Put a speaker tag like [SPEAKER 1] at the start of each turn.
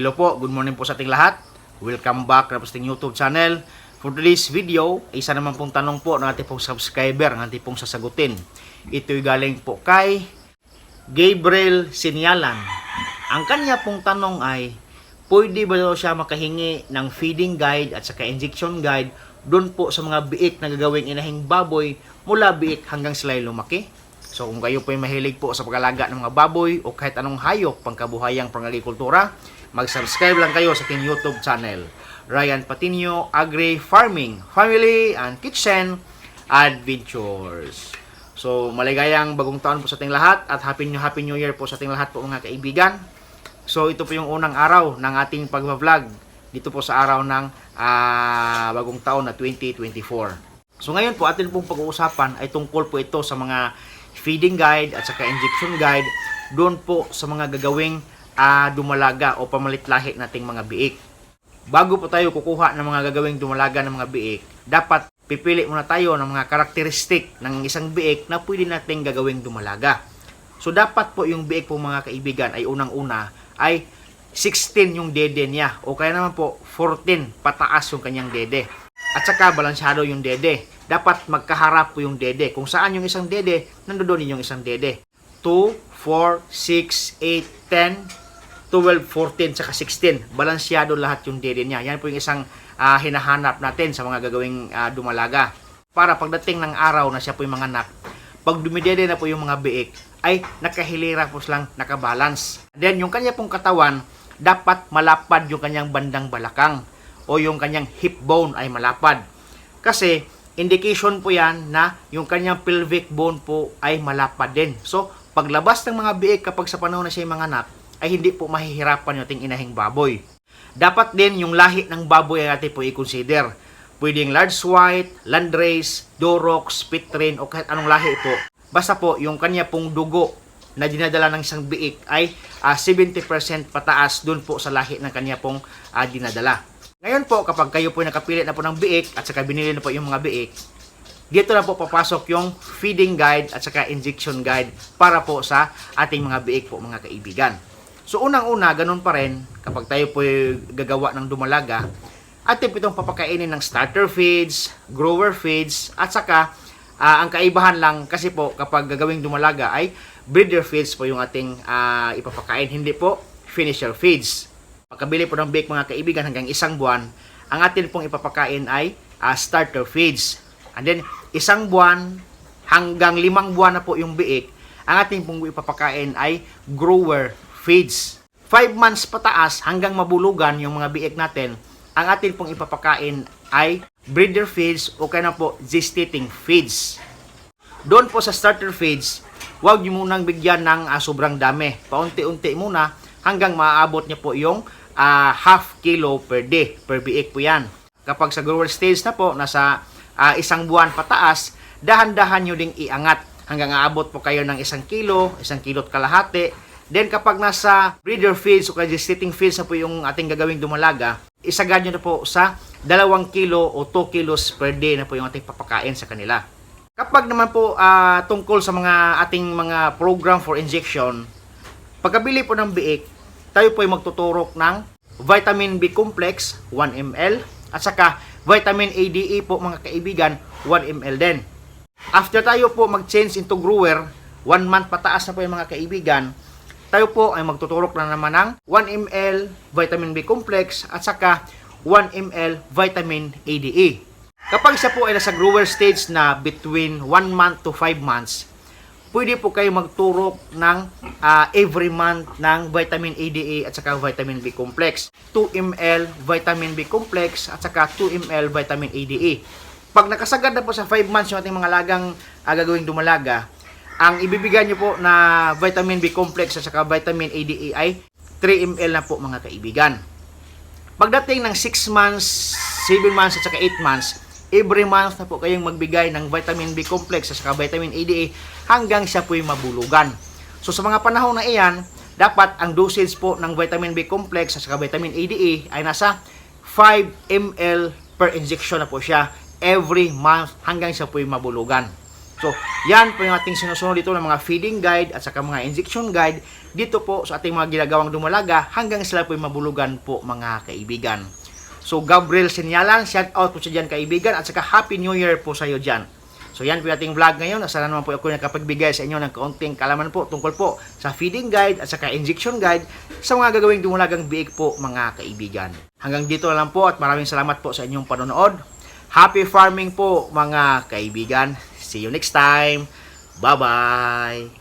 [SPEAKER 1] Hello po, good morning po sa ating lahat. Welcome back na po sa ating YouTube channel. For today's video, isa naman pong tanong po ng ating pong subscriber, ng ating pong sasagutin. Ito'y galing po kay Gabriel Sinyalan. Ang kanya pong tanong ay, pwede ba daw siya makahingi ng feeding guide at saka injection guide doon po sa mga biik na gagawing inahing baboy mula biik hanggang sila lumaki? So kung kayo po ay mahilig po sa pag-alaga ng mga baboy o kahit anong hayop pangkabuhayang pang-agrikultura, mag-subscribe lang kayo sa ating YouTube channel. Ryan Patinio Agri Farming, Family and Kitchen Adventures. So maligayang bagong taon po sa ating lahat at happy new happy new year po sa ating lahat po mga kaibigan. So ito po yung unang araw ng ating pagbablog dito po sa araw ng ah, bagong taon na 2024. So ngayon po atin pong pag-uusapan ay tungkol po ito sa mga feeding guide at saka injection guide doon po sa mga gagawing ah, dumalaga o pamalitlahi nating mga biik. Bago po tayo kukuha ng mga gagawing dumalaga ng mga biik, dapat pipili muna tayo ng mga karakteristik ng isang biik na pwede nating gagawing dumalaga. So dapat po yung biik po mga kaibigan ay unang-una ay 16 yung dede niya o kaya naman po 14 pataas yung kanyang dede. At saka balansyado yung dede. Dapat magkaharap po yung dede. Kung saan yung isang dede, nandoon yung isang dede. 2, 4, 6, 8, 10, 12, 14, saka 16. Balansyado lahat yung dede niya. Yan po yung isang ah, hinahanap natin sa mga gagawing ah, dumalaga. Para pagdating ng araw na siya po yung mga anak, pag dumidede na po yung mga biik, ay nakahilira po silang nakabalance. Then yung kanya pong katawan, dapat malapad yung kanyang bandang balakang o yung kanyang hip bone ay malapad. Kasi indication po yan na yung kanyang pelvic bone po ay malapad din. So, paglabas ng mga biik kapag sa panahon na siya mga anak, ay hindi po mahihirapan yung ating inahing baboy. Dapat din yung lahi ng baboy ay natin po i-consider. Pwedeng large white, landrace, durox, pitrin o kahit anong lahi po. Basta po yung kanya pong dugo na dinadala ng isang biik ay ah, 70% pataas dun po sa lahi ng kanya pong ah, dinadala. Ngayon po, kapag kayo po ay nakapili na po ng biik at saka binili na po yung mga biik, dito na po papasok yung feeding guide at saka injection guide para po sa ating mga biik po mga kaibigan. So unang-una, ganun pa rin, kapag tayo po gagawa ng dumalaga, atin po itong papakainin ng starter feeds, grower feeds, at saka ah, ang kaibahan lang kasi po kapag gagawing dumalaga ay breeder feeds po yung ating ah, ipapakain, hindi po finisher feeds. Pagkabili po ng bake mga kaibigan hanggang isang buwan, ang atin pong ipapakain ay ah, starter feeds. And then, isang buwan hanggang limang buwan na po yung biik, ang ating pong ipapakain ay grower feeds. 5 months pataas hanggang mabulugan yung mga biik natin, ang atin pong ipapakain ay breeder feeds o kaya na po gestating feeds. Doon po sa starter feeds, huwag nyo munang bigyan ng ah, sobrang dami. Paunti-unti muna hanggang maaabot niya po yung ah, half kilo per day. Per biik po yan. Kapag sa grower stage na po, nasa ah, isang buwan pataas, dahan-dahan nyo ding iangat hanggang aabot po kayo ng isang kilo, isang kilot kalahati. Then kapag nasa breeder feeds o kaya feeds na po yung ating gagawing dumalaga, isagad nyo na po sa dalawang kilo o 2 kilos per day na po yung ating papakain sa kanila. Kapag naman po ah, tungkol sa mga ating mga program for injection, pagkabili po ng biik, tayo po ay magtuturok ng vitamin B complex 1 ml at saka vitamin ADE po mga kaibigan 1 ml din. After tayo po mag-change into grower, 1 month pataas na po yung mga kaibigan, tayo po ay magtuturok na naman ng 1 ml vitamin B complex at saka 1 ml vitamin ADE. Kapag siya po ay nasa grower stage na between 1 month to 5 months, pwede po kayo magturok ng ah, every month ng vitamin ADA at saka vitamin B complex. 2 ml vitamin B complex at saka 2 ml vitamin ADA. Pag nakasagad na po sa 5 months yung ating mga lagang gagawing dumalaga, ang ibibigay nyo po na vitamin B complex at saka vitamin ADA ay 3 ml na po mga kaibigan. Pagdating ng 6 months, 7 months at saka 8 months, every month na po kayong magbigay ng vitamin B complex at saka vitamin ADA hanggang siya po yung mabulugan. So sa mga panahon na iyan, dapat ang dosage po ng vitamin B complex at saka vitamin ADA ay nasa 5 ml per injection na po siya every month hanggang siya po yung mabulugan. So, yan po yung ating sinusunod dito ng mga feeding guide at saka mga injection guide dito po sa ating mga ginagawang dumalaga hanggang sila po mabulugan po mga kaibigan. So, Gabriel Sinyalan, shout out po sa dyan kaibigan at saka Happy New Year po sa iyo dyan. So, yan po ating vlog ngayon. Sana naman po ako nakapagbigay sa inyo ng kaunting kalaman po tungkol po sa feeding guide at saka injection guide sa mga gagawing dumalagang biik po mga kaibigan. Hanggang dito na lang po at maraming salamat po sa inyong panonood. Happy farming po mga kaibigan. See you next time. Bye-bye.